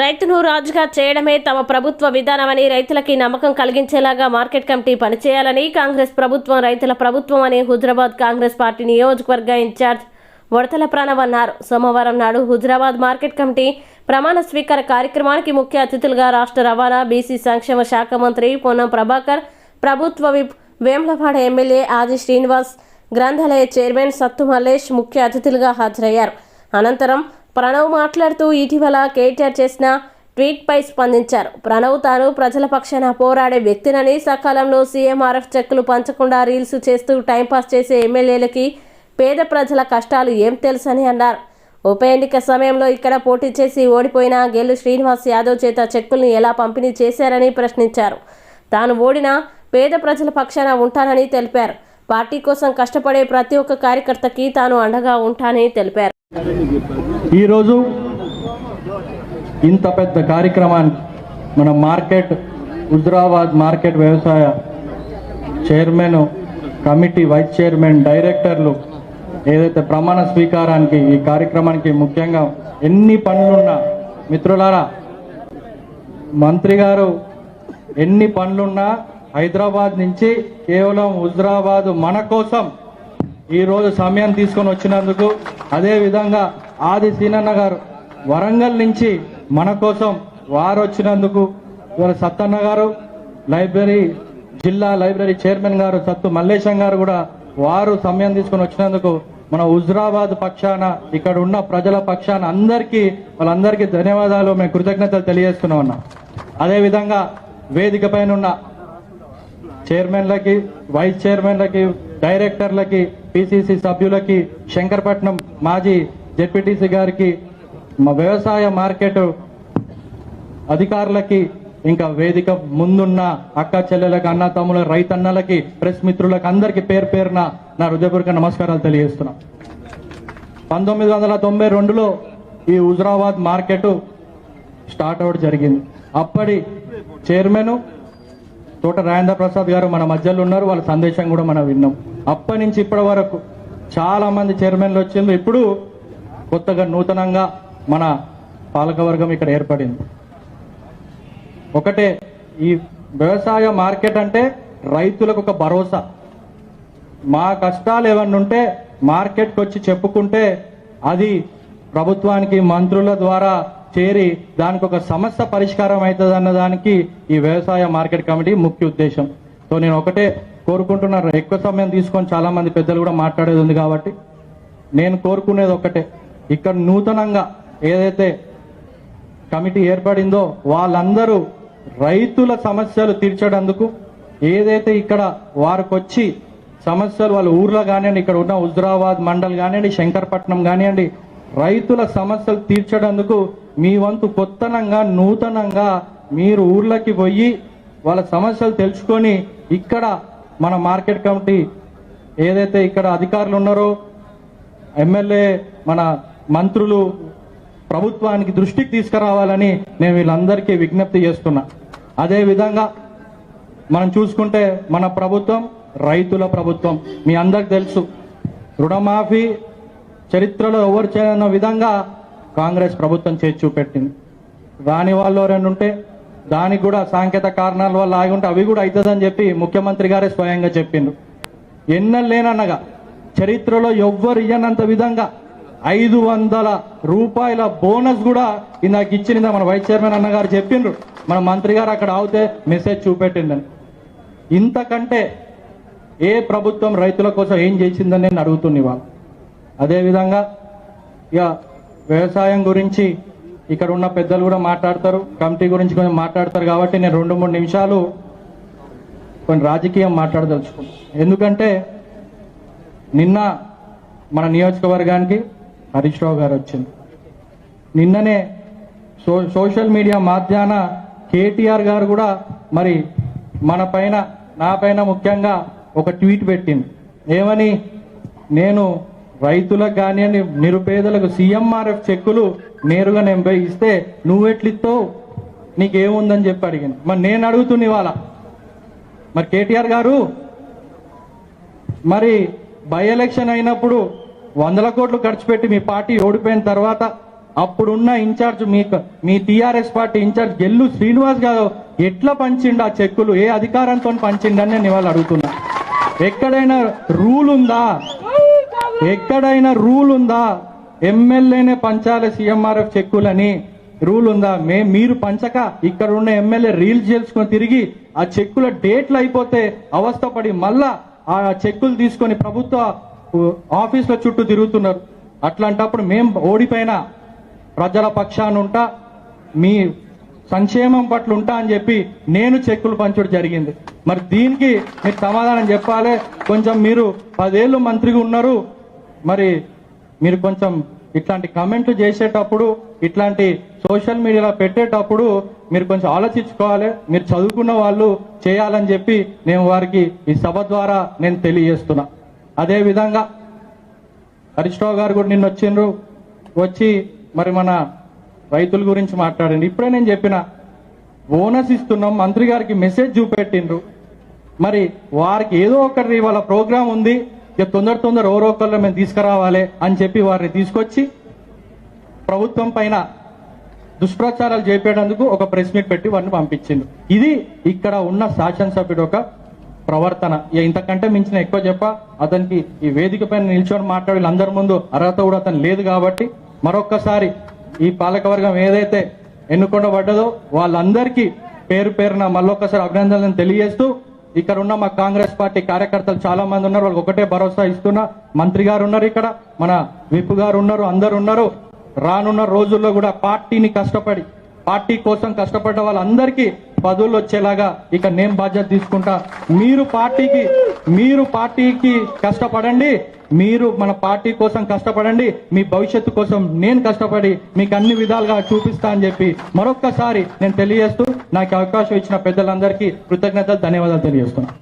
రైతును రాజుగా చేయడమే తమ ప్రభుత్వ విధానమని రైతులకి నమ్మకం కలిగించేలాగా మార్కెట్ కమిటీ పనిచేయాలని కాంగ్రెస్ ప్రభుత్వం రైతుల ప్రభుత్వం అని హుజరాబాద్ కాంగ్రెస్ పార్టీ నియోజకవర్గ ఇన్ఛార్జ్ వడతల ప్రణవ్ అన్నారు. సోమవారం నాడు హుజరాబాద్ మార్కెట్ కమిటీ ప్రమాణ స్వీకార కార్యక్రమానికి ముఖ్య అతిథులుగా రాష్ట్ర రవాణా బీసీ సంక్షేమ శాఖ మంత్రి పొన్నం ప్రభాకర్ ప్రభుత్వ విప్ వేములవాడ ఎమ్మెల్యే ఆది శ్రీనివాస్ గ్రంథాలయ చైర్మన్ సత్తు మల్లేష్ ముఖ్య అతిథులుగా హాజరయ్యారు. అనంతరం ప్రణవ్ మాట్లాడుతూ ఇటీవల కేటీఆర్ చేసిన ట్వీట్పై స్పందించారు. ప్రణవ్ తాను ప్రజల పక్షాన పోరాడే వ్యక్తినని సకాలంలో సీఎంఆర్ఎఫ్ చెక్కులు పంచకుండా రీల్స్ చేస్తూ టైంపాస్ చేసే ఎమ్మెల్యేలకి పేద ప్రజల కష్టాలు ఏం తెలుసని అన్నారు. ఉప ఎన్నిక సమయంలో ఇక్కడ పోటీ చేసి ఓడిపోయిన గెల్లు శ్రీనివాస్ యాదవ్ చేత చెక్కుల్ని ఎలా పంపిణీ చేశారని ప్రశ్నించారు. తాను ఓడినా పేద ప్రజల పక్షాన ఉంటానని తెలిపారు. పార్టీ కోసం కష్టపడే ప్రతి ఒక్క కార్యకర్తకి తాను అండగా ఉంటానని తెలిపారు. ఈరోజు ఇంత పెద్ద కార్యక్రమానికి మన మార్కెట్ హుజరాబాద్ మార్కెట్ వ్యవసాయ చైర్మన్ కమిటీ వైస్ చైర్మన్ డైరెక్టర్లు ఏదైతే ప్రమాణ స్వీకారానికి ఈ కార్యక్రమానికి ముఖ్యంగా ఎన్ని పనులున్నా మిత్రులారా మంత్రి గారు ఎన్ని పనులున్నా హైదరాబాద్ నుంచి కేవలం హుజరాబాదు మన కోసం ఈ రోజు సమయం తీసుకొని వచ్చినందుకు అదే విధంగా ఆది సీనన్న గారు వరంగల్ నుంచి మన కోసం వారు వచ్చినందుకు ఇవాళ సత్తన్న గారు లైబ్రరీ జిల్లా లైబ్రరీ చైర్మన్ గారు సత్తు మల్లేశం గారు కూడా వారు సమయం తీసుకొని వచ్చినందుకు మన హుజరాబాద్ పక్షాన ఇక్కడ ఉన్న ప్రజల పక్షాన అందరికీ వాళ్ళందరికీ ధన్యవాదాలు. మేము కృతజ్ఞతలు తెలియజేస్తున్నాం అన్న. అదేవిధంగా వేదిక పైన ఉన్న చైర్మన్లకి వైస్ చైర్మన్లకి డైరెక్టర్లకి పిసిసి సభ్యులకి శంకరపట్నం మాజీ జెడ్పీటీసీ గారికి వ్యవసాయ మార్కెట్ అధికారులకి ఇంకా వేదిక ముందున్న అక్క చెల్లెలకు అన్న తమ్ముల రైతన్నలకి ప్రెస్ మిత్రులకు అందరికి పేరు పేరున నా హృదయపూర్వక నమస్కారాలు తెలియజేస్తున్నా. పంతొమ్మిది వందల తొంభై రెండులో ఈ హుజరాబాద్ మార్కెట్ స్టార్ట్ అవడం జరిగింది. అప్పటి చైర్మన్ తోట రాజేంద్ర ప్రసాద్ గారు మన మధ్యలో ఉన్నారు వాళ్ళ సందేశం కూడా మనం విన్నాం. అప్పటి నుంచి ఇప్పటి వరకు చాలా మంది చైర్మన్లు వచ్చింది ఇప్పుడు కొత్తగా నూతనంగా మన పాలకవర్గం ఇక్కడ ఏర్పడింది. ఒకటే ఈ వ్యవసాయ మార్కెట్ అంటే రైతులకు ఒక భరోసా. మా కష్టాలు ఏమన్నా ఉంటే మార్కెట్కి వచ్చి చెప్పుకుంటే అది ప్రభుత్వానికి మంత్రుల ద్వారా చేరి దానికి ఒక సమస్య పరిష్కారం అవుతుంది అన్న దానికి ఈ వ్యవసాయ మార్కెట్ కమిటీ ముఖ్య ఉద్దేశం. సో నేను ఒకటే కోరుకుంటున్నాను ఎక్కువ సమయం తీసుకొని చాలా మంది పెద్దలు కూడా మాట్లాడేది ఉంది కాబట్టి నేను కోరుకునేది ఒకటే. ఇక్కడ నూతనంగా ఏదైతే కమిటీ ఏర్పడిందో వాళ్ళందరూ రైతుల సమస్యలు తీర్చడందుకు ఏదైతే ఇక్కడ వారికి వచ్చి సమస్యలు వాళ్ళ ఊర్లో కానివ్వండి ఇక్కడ ఉన్న హుజరాబాద్ మండల్ కానివ్వండి శంకరపట్నం కానివ్వండి రైతుల సమస్యలు తీర్చడందుకు మీ వంతు కొత్తనంగా నూతనంగా మీరు ఊర్లకి పోయి వాళ్ళ సమస్యలు తెలుసుకొని ఇక్కడ మన మార్కెట్ కమిటీ ఏదైతే ఇక్కడ అధికారులు ఉన్నారో ఎమ్మెల్యే మన మంత్రులు ప్రభుత్వానికి దృష్టికి తీసుకురావాలని నేను వీళ్ళందరికీ విజ్ఞప్తి చేస్తున్నా. అదే విధంగా మనం చూసుకుంటే మన ప్రభుత్వం రైతుల ప్రభుత్వం మీ అందరికి తెలుసు. రుణమాఫీ చరిత్రలో ఎవరు చేయన్న విధంగా కాంగ్రెస్ ప్రభుత్వం చేసి చూపెట్టింది. రాని వాళ్ళు ఎవరైనా ఉంటే దానికి కూడా సాంకేతిక కారణాల వల్ల ఆగి ఉంటే అవి కూడా అవుతుందని చెప్పి ముఖ్యమంత్రి గారే స్వయంగా చెప్పిండ్రు. ఎన్నలేనన్నగా చరిత్రలో ఎవ్వరు ఇయ్యనంత విధంగా ఐదు వందల రూపాయల బోనస్ కూడా ఇందాక ఇచ్చింది మన వైస్ చైర్మన్ అన్నగారు చెప్పిండ్రు. మన మంత్రి గారు అక్కడ ఆగితే మెసేజ్ చూపెట్టిందని. ఇంతకంటే ఏ ప్రభుత్వం రైతుల కోసం ఏం చేసిందని నేను అడుగుతున్నా వాళ్ళు అదేవిధంగా ఇక వ్యవసాయం గురించి ఇక్కడ ఉన్న పెద్దలు కూడా మాట్లాడతారు కమిటీ గురించి కొంచెం మాట్లాడతారు కాబట్టి నేను రెండు మూడు నిమిషాలు కొన్ని రాజకీయం మాట్లాడదలుచుకున్నాను ఎందుకంటే నిన్న మన నియోజకవర్గానికి హరీష్ రావు గారు వచ్చింది. నిన్ననే సో సోషల్ మీడియా మాధ్యాన కేటీఆర్ గారు కూడా మరి మన పైన నా పైన ముఖ్యంగా ఒక ట్వీట్ పెట్టింది. ఏమని? నేను రైతులకు కానివ్వండి నిరుపేదలకు సీఎంఆర్ఎఫ్ చెక్కులు నేరుగా నేను పోయి ఇస్తే నువ్వెట్లిస్తావు నీకేముందని చెప్పి అడిగింది. మరి నేను అడుగుతున్నా ఇవాళ. మరి కేటీఆర్ గారు మరి బై ఎలక్షన్ అయినప్పుడు వందల కోట్లు ఖర్చు పెట్టి మీ పార్టీ ఓడిపోయిన తర్వాత అప్పుడున్న ఇన్ఛార్జ్ మీ మీ TRS party incharge Gellu Srinivas గారు ఎట్లా పంచిండు ఆ చెక్కులు? ఏ అధికారంతో పంచిండని నేను ఇవాళ అడుగుతున్నా. ఎక్కడైనా రూల్ ఉందా? ఎక్కడైనా రూల్ ఉందా? ఎమ్మెల్యేనే పంచాలి సీఎంఆర్ఎఫ్ చెక్కులని. రూల్ ఉందా? మే మీరు పంచక ఇక్కడ ఉన్న ఎమ్మెల్యే రీల్స్ చేసుకొని తిరిగి ఆ చెక్కుల డేట్లు అయిపోతే అవస్థపడి మళ్ళా ఆ చెక్కులు తీసుకొని ప్రభుత్వ ఆఫీసుల చుట్టూ తిరుగుతున్నారు. అట్లాంటప్పుడు మేం ఓడిపోయినా ప్రజల పక్షాన ఉంటా మీ సంక్షేమం పట్ల ఉంటా అని చెప్పి నేను చెక్కులు పంచడం జరిగింది. మరి దీనికి మీరు సమాధానం చెప్పాలి. కొంచెం మీరు పదేళ్ళు మంత్రిగా ఉన్నారు. మరి మీరు కొంచెం ఇట్లాంటి కమెంట్లు చేసేటప్పుడు ఇట్లాంటి సోషల్ మీడియాలో పెట్టేటప్పుడు మీరు కొంచెం ఆలోచించుకోవాలి మీరు చదువుకున్న వాళ్ళు చేయాలని చెప్పి నేను వారికి ఈ సభ ద్వారా నేను తెలియజేస్తున్నా. అదే విధంగా గారు కూడా నిన్న వచ్చిండ్రు వచ్చి మరి మన రైతుల గురించి మాట్లాడండి. ఇప్పుడే నేను చెప్పిన బోనస్ ఇస్తున్నాం మంత్రి గారికి మెసేజ్ చూపెట్టిండ్రు. మరి వారికి ఏదో ఒకటి వాళ్ళ ప్రోగ్రాం ఉంది ఇక తొందర తొందర ఎవరో ఒకళ్ళు మేము తీసుకురావాలి అని చెప్పి వారిని తీసుకొచ్చి ప్రభుత్వం పైన దుష్ప్రచారాలు చేపేటందుకు ఒక ప్రెస్ మీట్ పెట్టి వారిని పంపించింది ఇది ఇక్కడ ఉన్న శాసనసభ్యుడు ఒక ప్రవర్తన. ఇక ఇంతకంటే మించిన ఎక్కువ చెప్ప అతనికి ఈ వేదిక పైన నిల్చొని మాట్లాడి ముందు అర్హత కూడా అతను లేదు కాబట్టి మరొక్కసారి ఈ పాలకవర్గం ఏదైతే ఎన్నుకొనబడ్డదో వాళ్ళందరికీ పేరు పేరున మళ్ళొక్కసారి అభినందనలు తెలియజేస్తూ ఇక్కడ ఉన్న మా కాంగ్రెస్ పార్టీ కార్యకర్తలు చాలా మంది ఉన్నారు. వాళ్ళకి ఒకటే భరోసా ఇస్తున్నా. మంత్రి గారు ఉన్నారు ఇక్కడ. మన విప్ గారు ఉన్నారు. అందరు ఉన్నారు. రానున్న రోజుల్లో కూడా పార్టీని కష్టపడి పార్టీ కోసం కష్టపడ్డ వాళ్ళందరికీ పదవులు వచ్చేలాగా ఇక నేను బాధ్యత తీసుకుంటా. మీరు పార్టీకి మీరు పార్టీకి కష్టపడండి. మీరు మన పార్టీ కోసం కష్టపడండి. మీ భవిష్యత్తు కోసం నేను కష్టపడి మీకు అన్ని విధాలుగా చూపిస్తా అని చెప్పి మరొక్కసారి నేను తెలియజేస్తూ నాకు అవకాశం ఇచ్చిన పెద్దలందరికీ కృతజ్ఞతలు ధన్యవాదాలు తెలియజేస్తున్నాను.